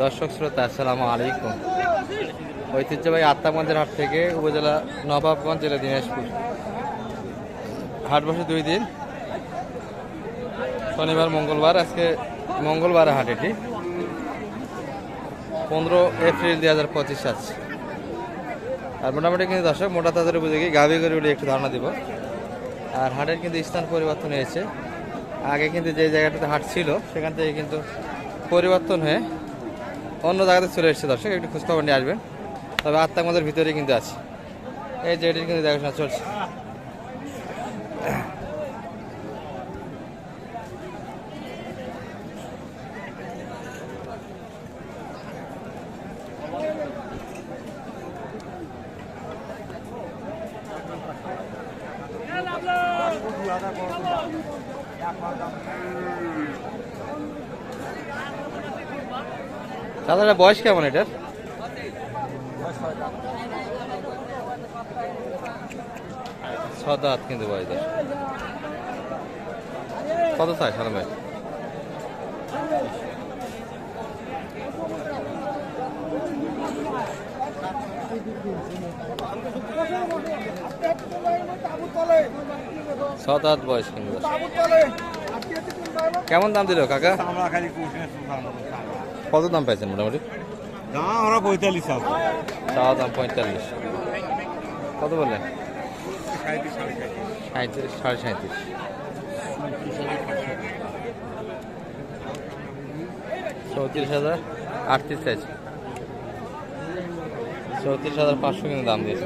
দর্শক শ্রোতা, আসসালামু আলাইকুম। ঐতিহ্যবাহী আত্মাগঞ্জের হাট থেকে উপজেলা নবাবগঞ্জ জেলা দিনাজপুর। হাট বসে দুই দিন। শনিবার, মঙ্গলবার, আজকে মঙ্গলবার হাট এটি। পনেরো এপ্রিল দুই হাজার পঁচিশ আছে আর মোটামুটি কিন্তু দর্শক, মোটা তাদের বুঝে গিয়ে গাভি করে বলে একটু ধারণা দিব। আর হাটের কিন্তু স্থান পরিবর্তন হয়েছে। আগে কিন্তু যে জায়গাটাতে হাট ছিল, সেখান থেকে কিন্তু পরিবর্তন হয়ে অন্য জায়গাতে চলে এসেছে দর্শক, একটু খোঁজখবর নিয়ে আসবেন। তবে আত্মাগঞ্জের ভিতরেই কিন্তু আছে। এই যে এটির কিন্তু দেখাশোনা চলছে। দাদাটা বয়স কেমন এটার? হাত কিন্তু বয়স কত চাই সালাম ভাই? বয়স কিন্তু কেমন দাম দিল কাকা? আমরা খালি কুসনে কত দাম পাইছেন মোটামুটি? না আমরা পঁয়তাল্লিশ চাওয়া দাম পঁয়তাল্লিশ। কত বললেন সাঁত্রিশ সাড়ে সাঁত্রিশ চৌত্রিশ হাজার আটত্রিশ চাইছে। চৌত্রিশ হাজার পাঁচশো কিন্তু দাম দিয়েছে।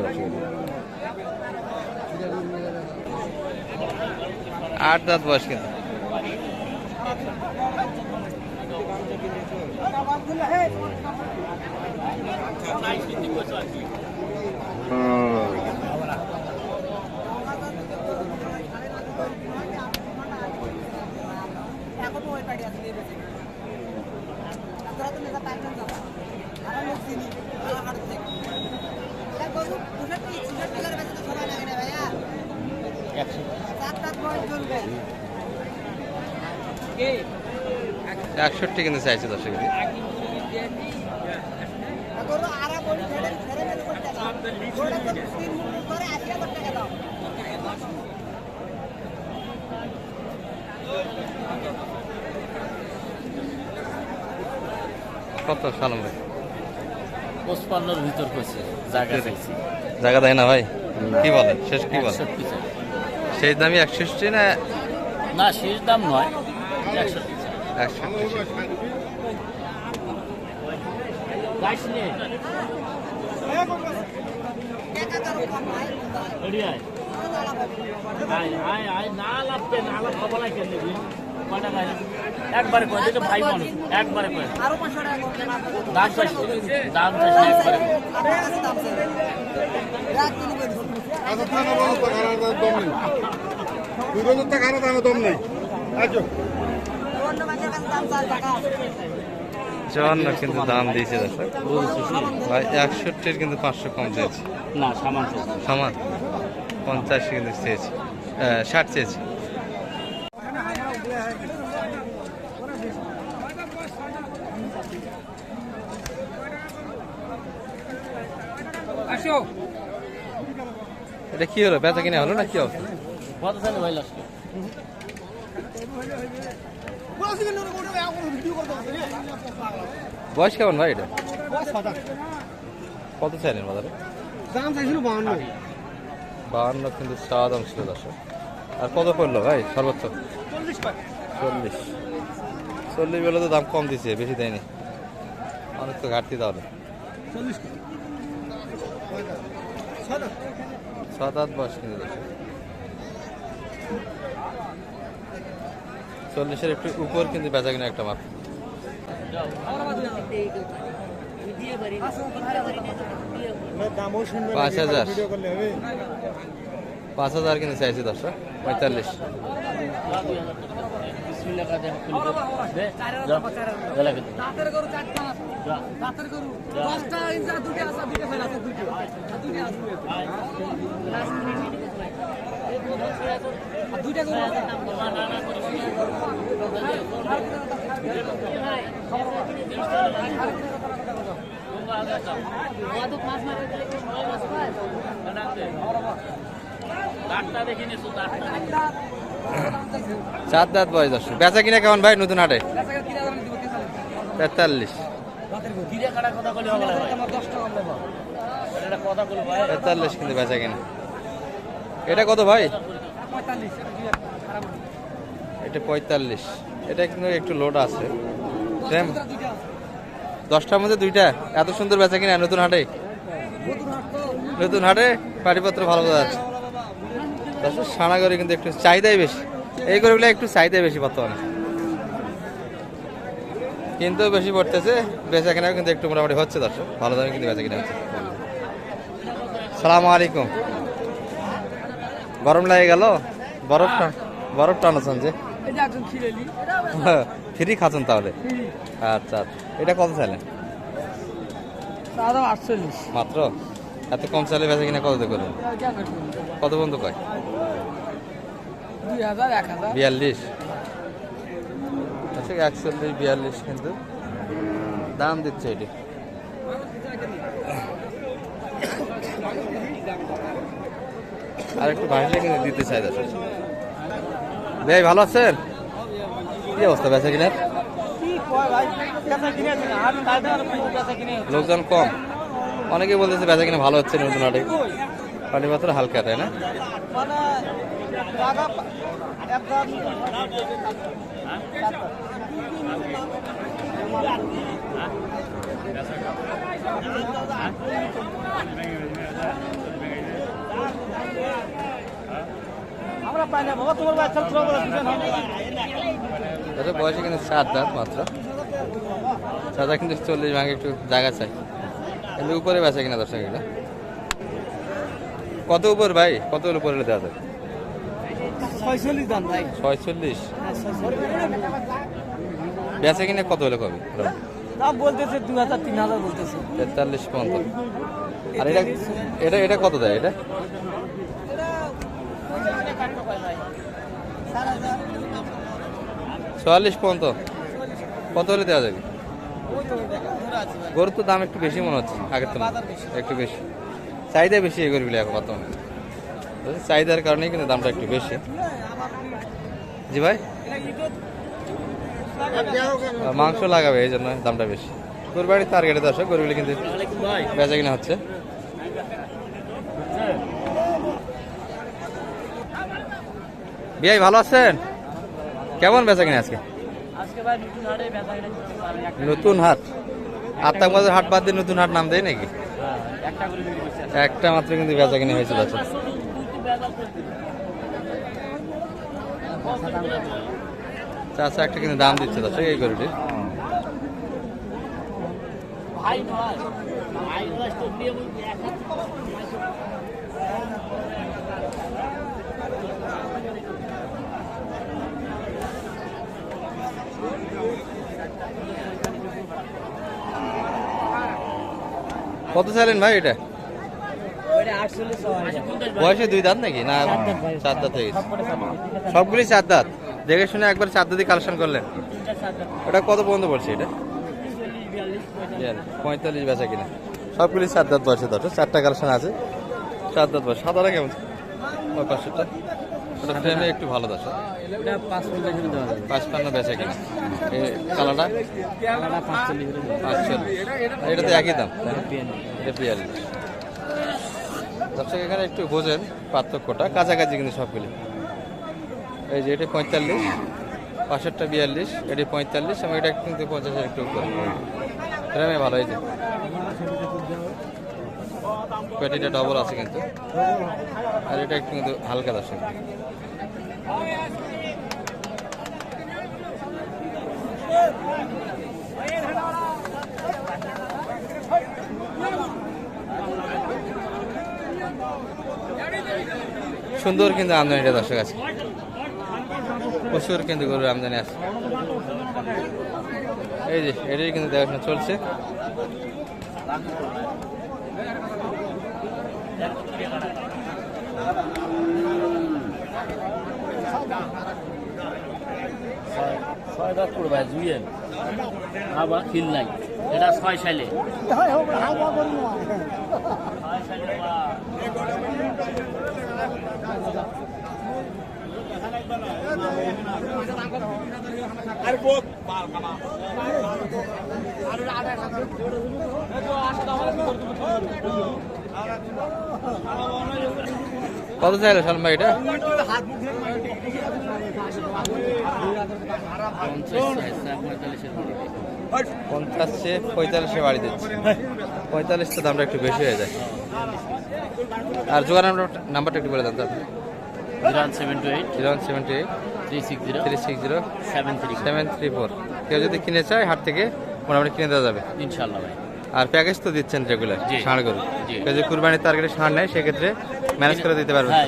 আট দাঁত বয়স কিন্তু এখনও ওই পার্টি আছে নেবে তোরা তো নেতা পাইছেন না আর লোক চিনি আর হাট থেকে এটা গরু দুটো কি ছিল টিকার বেঁচে তো সময় লাগে না ভাইয়া চার চার বয়স চলবে একষট্টি কিন্তু চাইছে দর্শক কত সালাম ভাই? পঁচপান্নর ভিতর করছে জায়গা চাইছি জায়গা দেয় না ভাই? কি বলেন? শেষ কি চাই। সেই দামই একষট্টি না না শেষ দাম নয় একষট্টি। একষট্টি একবারে কয় দেখে ভাই মানুষ একবারে কয়। টাকা দাম চাইছি দাম চাইছি একবারে দুই বছর আমার দম নেই। আচ্ছা। চুয়ান্ন কিন্তু দাম দিয়েছে ভাই একষট্টির কিন্তু পাঁচশো কম চেয়েছে। না সামান। সমান? পঞ্চাশ কিন্তু চেয়েছে। ষাট চেয়েছে। এটা কি হলো? বেচা কিনে হলো না কি অবস্থা? বয়স কেমন ভাই এটা? কত চাইলেন বাজারে? দাম চাইছিল বাহান্ন। বাহান্ন কিন্তু চাওয়া দাম ছিল দশ আর কত পড়ল ভাই সর্বোচ্চ? চল্লিশ চল্লিশ। বেলা তো দাম কম দিছে বেশি দেয়নি। অনেক তো ঘাটতি তাহলে। সাত আট। বয়স কিন্তু দশ চল্লিশের একটু উপর কিন্তু বেচা কিনা একটা মাপ। পাঁচ হাজার। পাঁচ হাজার কিন্তু চাইছে দশটা পঁয়তাল্লিশ। বিসমিল্লাহ দাঁতের গরু। দশটা ইঞ্চা দুটো দুটো আর দুটো দুইটা গরু আছে। চার দাঁত বয়স দর্শক। বেচা কিনা কেমন ভাই নতুন হাটে? তেতাল্লিশ। তেতাল্লিশ কিন্তু বেচা কিনা। এটা কত ভাই? এটা পঁয়তাল্লিশ। এটা কিন্তু একটু লোড আছে। দশটার মধ্যে দুইটা? এত সুন্দর বেচা কিনা নতুন হাটে? নতুন হাটে পাটিপত্র ভালো যাচ্ছে। দর্শক সানা করে কিন্তু একটু চাহিদাই বেশি। এই গরুগুলো একটু চাহিদাই বেশি বর্তমানে। কিন্তু বেশি পড়তেছে বেচা কেনাও কিন্তু একটু মোটামুটি হচ্ছে দর্শক ভালো দামে কিন্তু বেচা কিনা হচ্ছে। সালাম আলাইকুম। গরম লাগে গেল? বরফ টান বরফ টানাচ্ছেন যে? ফ্রি খাচ্ছেন তাহলে? আচ্ছা আচ্ছা। এটা কত চাইলেন? মাত্র? এত কম চাইলে বেচা কিনা কত করবেন কত বন্ধু কয়? বিয়াল্লিশ। আচ্ছা একচল্লিশ, বিয়াল্লিশ কিন্তু দাম দিচ্ছে এটি। আর একটু ভাইলে কিন্তু দিতে চাই দাদা ভাই, ভালো আছেন? কি অবস্থা, বেচা কিনার? লোকজন কম। অনেকে বলতেছে বেচা কিনা ভালো হচ্ছে, নতুন হাটে। পানি পাত্র হালকা, তাই না? আমরা পাই না বাবা তোমার বাচ্চা ছোট বড় দুজন হবে এদের বয়সে কিন্তু সাত দাঁত মাত্র। চাচা কিন্তু চল্লিশ ভাঙে একটু জায়গা চাই। কিন্তু উপরে বেচা কিনা দর্শক এগুলো। কত উপর ভাই? কত উপরে দেওয়া যায়? ছয়চল্লিশ দাম ভাই। ছয়চল্লিশ। বেচা কিনা কত হলে কবে দাম বলতেছে দু হাজার তিন হাজার বলতেছে। তেতাল্লিশ পর্যন্ত আর এটা এটা এটা কত দেয় এটা? চুয়াল্লিশ পর্যন্ত কত হলে দেওয়া যাবে? গরুর তো দাম একটু বেশি মনে হচ্ছে আগের তো একটু বেশি। চাহিদা বেশি এই গরুগুলো এখন বর্তমানে? চাহিদার কারণেই কিন্তু দামটা একটু বেশি। জি ভাই? মাংস লাগাবে, এই জন্য দামটা বেশি। গরুবাড়ির টার্গেটে দর্শক গরুগুলো কিন্তু বেচা কিনা হচ্ছে। বিয়াই, ভালো আছেন? কেমন বেচা কিনা আজকে? নতুন হাটে। আত্মাক বাজার হাট বাদ দিয়ে নতুন হাট নাম দেয় নাকি? একটা মাত্র কিন্তু বেচা কিনা হয়েছিল আচ্ছা চাষা একটা কিন্তু দাম দিচ্ছে দর্শক এই গরুটির। তো কত চাইলেন ভাই এটা? বয়সে দুই দাঁত নাকি? না, চার দাঁত হয়ে গেছে। সবগুলি চার দাঁত? দেখে শুনে একবার চার দাঁতই কালেকশন করলেন। ওটা কত পর্যন্ত পড়ছে এটা? পঁয়তাল্লিশ। বেচা কিনা। সবগুলি চার দাঁত বয়সে দশ চারটা কালেকশন আছে। চার দাঁত বয়স। সাদাটা কেমন? ওই পাঁচশোটা। ওটা ফ্রেমে একটু ভালো দশ পাঁচ পান্ন বেচা কিনা। এই কালারটা? পাঁচচল্লিশ এটা তো একই দাম? এটা দর্শক এখানে একটু বোঝেন পার্থক্যটা। কাছাকাছি কিন্তু সবগুলি। এই যে এটা পঁয়তাল্লিশ পাঁচশোটা বিয়াল্লিশ, এটি পঁয়তাল্লিশ এবং এটা কিন্তু পঞ্চাশের একটু উপরে ভালো হয়েছে। পেটিটা ডবল আছে কিন্তু। আর এটা একটু কিন্তু হালকা দর্শক সুন্দর কিন্তু আমদানিটা দর্শক আছে। প্রচুর কিন্তু গরুর আমদানি আছে। এই যে এটাই কিন্তু দেখাশোনা চলছে। ছয় দাঁত করে ভাই আবার খিল নাই। এটা ছয় বা কত চাইলো সালম এটা? পঞ্চাশ পঁয়তাল্লিশে বাড়ি দিচ্ছে। পঁয়তাল্লিশ তো দামটা একটু বেশি হয়ে যায়। আর জোগাড় নাম্বারটা একটু বলে দেন তাহলে zero seven two eight zero one seventy eight three six zero three six zero seven three seven three four কেউ যদি কিনে চায় হাট থেকে মোটামুটি কিনে দেওয়া যাবে। ইনশাল্লাহ ভাই। আর প্যাকেজ তো দিচ্ছেন রেগুলার। ষাঁড় গরু। যদি কুরবানির টার্গেটে ষাঁড় নেয় সেক্ষেত্রে ম্যানেজ করে দিতে পারবেন। হ্যাঁ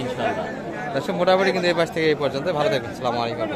মোটামুটি কিন্তু এই পাশ থেকে এই পর্যন্ত। ভালো থাকবেন। সালামালাইকুম